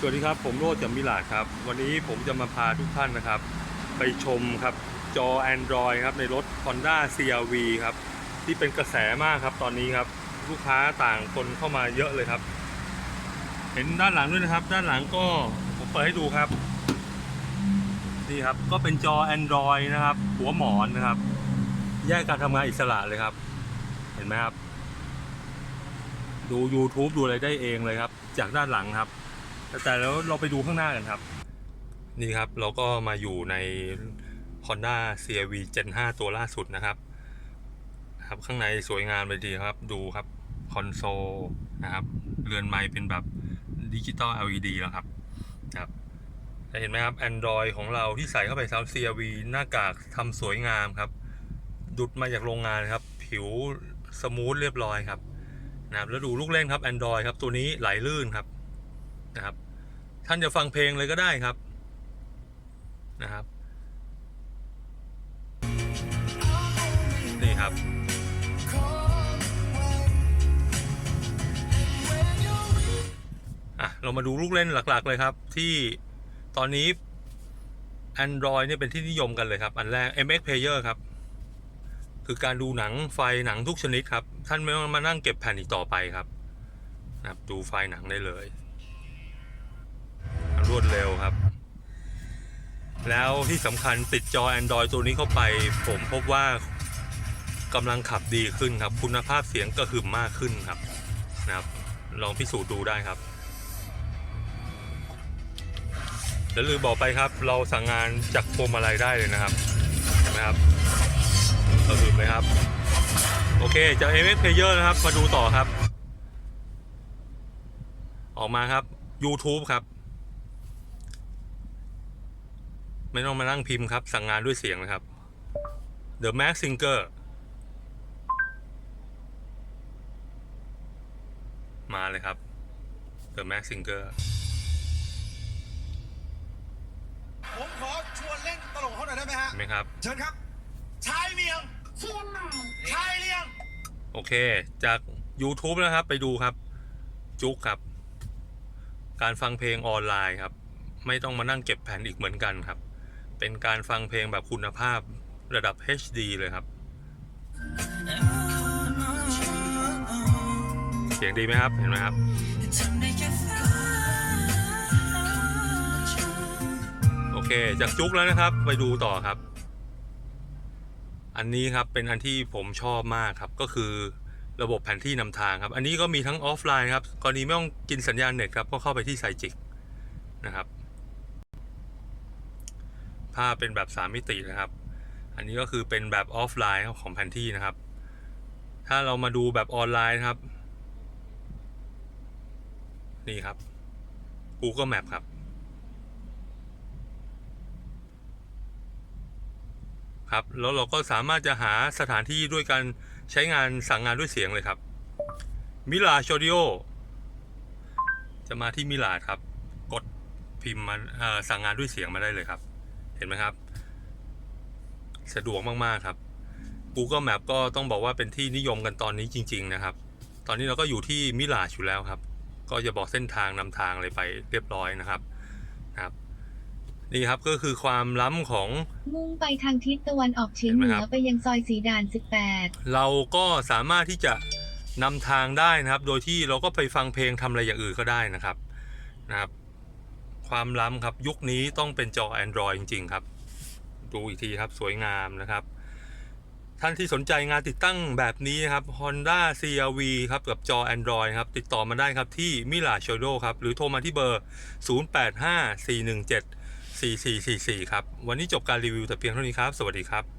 สวัสดีครับ ผมโรจน์จำมิลาดครับ วันนี้ผมจะมาพาทุกท่านนะครับ ไปชมครับจอ Android ครับในรถ Honda CRV ครับ ที่เป็นกระแสมากครับตอนนี้ครับ ลูกค้าต่างคนเข้ามาเยอะเลยครับ เห็นด้านหลังด้วยนะครับ ด้านหลังก็ผมเปิดให้ดูครับนี่ครับก็เป็นจอ Android นะครับ หัวหมอนนะครับ แยกการทำงานอิสระเลยครับ เห็นไหมครับ ดู YouTube ดูอะไรได้เองเลยครับ จากด้านหลังครับ แต่แล้วเราไปดูข้างหน้ากันครับ นี่ครับเราก็มาอยู่ใน Honda CRV Gen 5 ตัวล่าสุดนะครับ ครับข้างในสวยงามเลยดีครับ ดูครับคอนโซลนะครับ เรือนไม้เป็นแบบดิจิตอล LED แล้วครับครับจะเห็นไหมครับ Android ของเราที่ใส่เข้าไปซับ CRV หน้ากากทำสวยงามครับ ดุดมาจากโรงงานครับ ผิวสมูทเรียบร้อยครับนะครับแล้วดูลูกเล่นครับ Android ครับ ตัวนี้ไหลลื่นครับ นะครับ ท่านจะฟังเพลงเลยก็ได้ครับนะครับ นี่ครับ อะ เรามาดูลูกเล่นหลัก ๆ เลยครับ ที่ตอนนี้ Android เนี่ยเป็นที่นิยมกันเลยครับ อันแรก MX Player ครับ คือการดูหนังไฟหนังทุกชนิดครับ ท่านไม่ต้องมานั่งเก็บแผ่นอีกต่อไปครับนะดูไฟหนังได้เลย แล้วที่สำคัญติดจอ Android ตัวนี้เข้าไป ผมพบว่ากำลังขับดีขึ้นครับ คุณภาพเสียงก็คือมากขึ้นครับนะครับ ลองพิสูจน์ดูได้ครับแล้วลืมบอกไปครับ เราสั่งงานจากพวงมาลัยได้เลยนะครับเห็นไหมครับเราลืมไหมครับ โอเคจาก MX Player นะครับ มาดูต่อครับ ออกมาครับ YouTube ครับ ไม่ต้องมานั่งพิมพ์ครับ สั่งงานด้วยเสียงนะครับ The Max Singer มาเลยครับ The Max Singer ผมขอชวนเล่นตลกเขาหน่อยได้ไหมฮะ เห็นไหมครับ เชิญครับ ชายเลียง เชียงใหม่ชายเลียง โอเค จาก YouTube นะครับ ไปดูครับ จุกครับ การฟังเพลงออนไลน์ครับ ไม่ต้องมานั่งเก็บแผ่นอีกเหมือนกันครับ เป็นการฟังเพลงแบบคุณภาพระดับ HD เลยครับ เสียงดีไหมครับ เห็นไหมครับ โอเค จากจุกแล้วนะครับ ไปดูต่อครับ อันนี้ครับเป็นอันที่ผมชอบมากครับ ก็คือระบบแผนที่นำทางครับ อันนี้ก็มีทั้งออฟไลน์ครับ กรณีไม่ต้องกินสัญญาณเน็ตครับ ก็เข้าไปที่ไซจิกนะครับาพเป็นแบบ3มิตินะครับ อันนี้ก็คือเป็นแบบออฟไลน์ของแผนที่นะครับ ถ้าเรามาดูแบบออนไลน์นะครับนี่ครับ Google Map ครับ ครับ แล้วเราก็สามารถจะหาสถานที่ด้วยการใช้งานสั่งงานด้วยเสียงเลยครับมิลาชอดิโอจะมาที่มิลาครับ กดพิมพ์มาสั่งงานด้วยเสียงมาได้เลยครับ เห็นไหมครับ สะดวกมากๆครับ Google Map ก็ต้องบอกว่าเป็นที่นิยมกันตอนนี้จริง ๆ นะครับ ตอนนี้เราก็อยู่ที่มิลาชอยู่แล้วครับ ก็จะบอกเส้นทางนำทางอะไรไปเรียบร้อยนะครับนะครับ นี่ครับก็คือความล้ำของมุ่งไปทางทิศตะวันออกเฉียงเหนือไปยังซอยสีด่าน 18 เราก็สามารถที่จะนำทางได้นะครับ โดยที่เราก็ไปฟังเพลงทำอะไรอย่างอื่นก็ได้นะครับนะครับ ความล้ำครับยุคนี้ต้องเป็นจอ Android จริง ๆ ครับ ดูอีกทีครับสวยงามนะครับ ท่านที่สนใจงานติดตั้งแบบนี้ครับ Honda CRV ครับกับจอ Android ครับ ติดต่อมาได้ครับที่มิลาโชโดครับ หรือโทรมาที่เบอร์ 0854174444 ครับ วันนี้จบการรีวิวแต่เพียงเท่านี้ครับ สวัสดีครับ